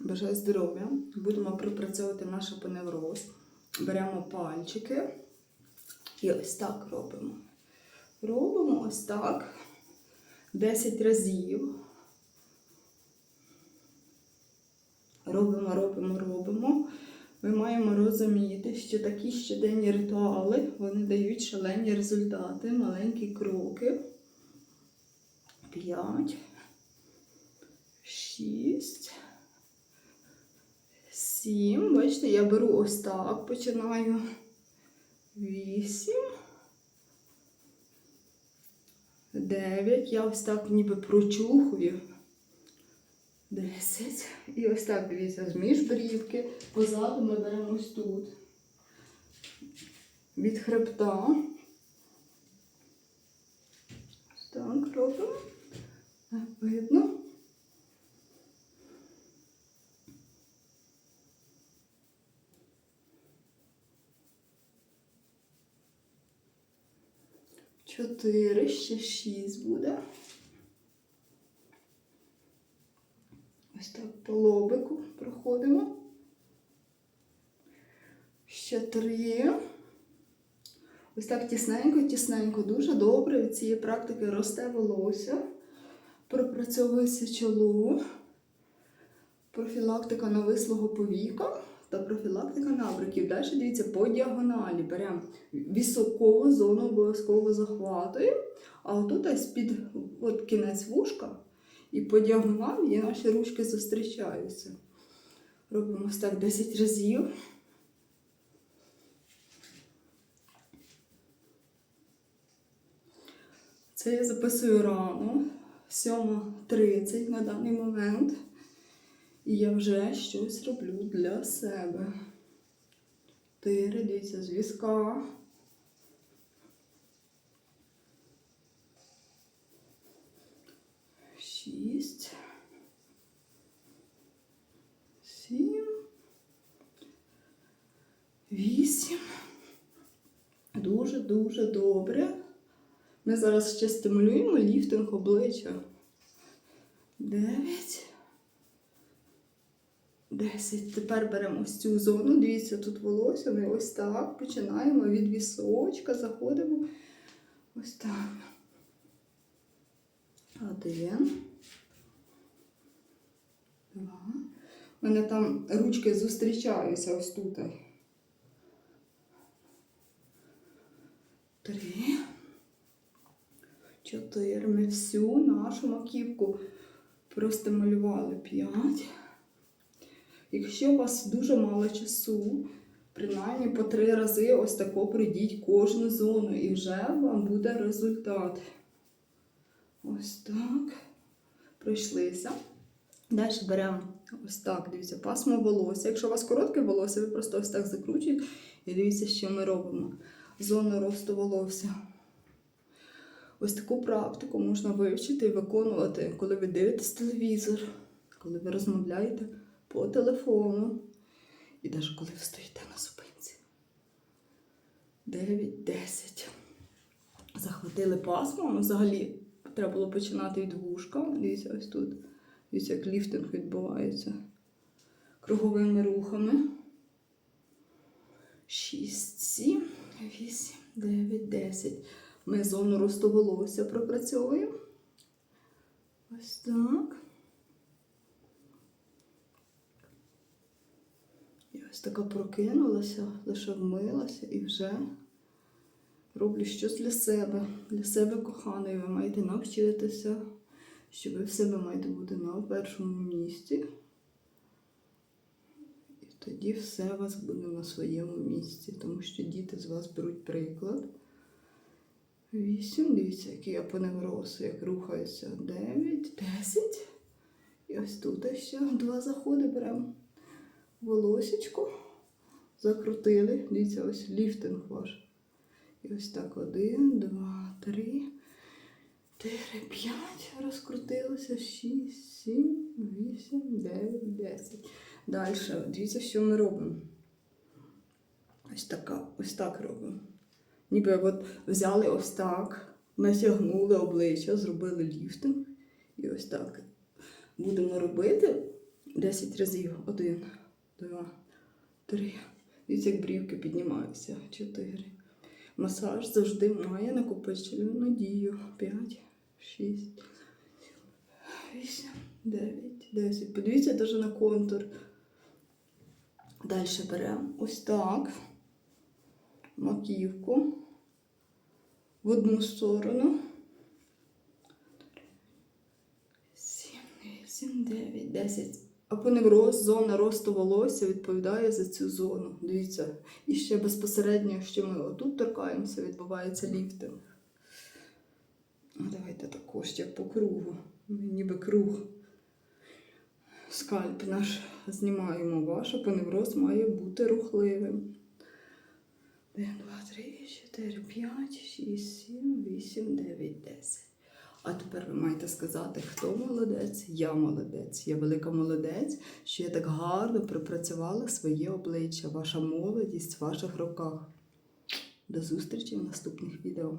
Бажаю здоров'я. Будемо пропрацьовувати наш апоневроз. Беремо пальчики і ось так робимо. Робимо ось так 10 разів. Робимо, робимо, робимо. Ми маємо розуміти, що такі щоденні ритуали вони дають шалені результати, маленькі кроки. 5, 6, 7. Бачите, я беру ось так, починаю. 8. 9. Я ось так ніби прочухую. 10. І ось так, дивіться, з міжбрівки. Позаду ми беремо ось тут. Від хребта. Ось так робимо. Видно. Чотири, ще шість буде. Ось так по лобику проходимо. Ще три. Ось так тісненько, тісненько, дуже добре. Від цієї практики росте волосся, пропрацьовується чоло, профілактика навислого повіка та профілактика набриків. Далі дивіться, по діагоналі беремо високову зону, обов'язково захватуємо, а отут ось під от кінець вушка і по діагоналі наші ручки зустрічаються. Робимо ось так 10 разів. Це я записую рано, 7.30 на даний момент. І я вже щось роблю для себе. Чотири, дивіться, з візка. Шість. Сім. Вісім. Дуже-дуже добре. Ми зараз ще стимулюємо ліфтинг обличчя. Дев'ять. Десять. Тепер беремо ось цю зону. Дивіться, тут волосся. Ми ось так починаємо від вісочка, заходимо. Ось так. Один. Два. У мене там ручки зустрічаються ось тут. Три. Чотири. Ми всю нашу маківку простимулювали. П'ять. Якщо у вас дуже мало часу, принаймні по три рази ось тако пройдіть кожну зону і вже вам буде результат. Ось так. Пройшлися. Далі беремо ось так, дивіться, пасмо волосся. Якщо у вас коротке волосся, ви просто ось так закручуєте і дивіться, що ми робимо. Зону росту волосся. Ось таку практику можна вивчити і виконувати, коли ви дивитесь телевізор, коли ви розмовляєте по телефону. І навіть коли ви стоїте на зупинці. 9-10. Захватили пасмо. Ну, взагалі треба було починати від вушка. Дивіться, ось тут. Дивіться, як ліфтинг відбувається. Круговими рухами. 6, 7, 8, 9, 10. Ми зону росту волосся пропрацьовуємо. Ось так. І ось така прокинулася, лише вмилася і вже роблю щось для себе. Для себе коханої. Ви маєте навчитися, що ви в себе маєте бути на першому місці. І тоді все у вас буде на своєму місці, тому що діти з вас беруть приклад. Вісім, дивіться, який апоневроз, як рухається. Дев'ять, десять. І ось тут ще два заходи беремо. Волосечко. Закрутили. Дивіться, ось ліфтинг ваш. І ось так один, два, три, чотири, п'ять. Розкрутилося. Шість, сім, вісім, дев'ять, десять. Далі. Дивіться, що ми робимо. Ось така, ось так робимо. Ніби от взяли ось так, натягнули обличчя, зробили ліфтинг. І ось так будемо робити 10 разів. Один, два, три. Дивіться, як брівки піднімаються. Чотири. Масаж завжди має накопичувальну дію. П'ять, шість, вісім, дев'ять, десять. Подивіться навіть на контур. Далі беремо ось так. Маківку в одну сторону. Сім, вісім, дев'ять, десять. Апоневроз, зона росту волосся відповідає за цю зону. Дивіться, і ще безпосередньо, що ми отут торкаємося, відбувається ліфтинг. Давайте також як по кругу. Ніби круг. Скальп наш знімаємо ваш, апоневроз має бути рухливим. 1, 2, 3, 4, 5, 6, 7, 8, 9, 10. А тепер ви маєте сказати, хто молодець, я молодець. Я велика молодець, що я так гарно пропрацювала своє обличчя, ваша молодість в ваших руках. До зустрічі в наступних відео.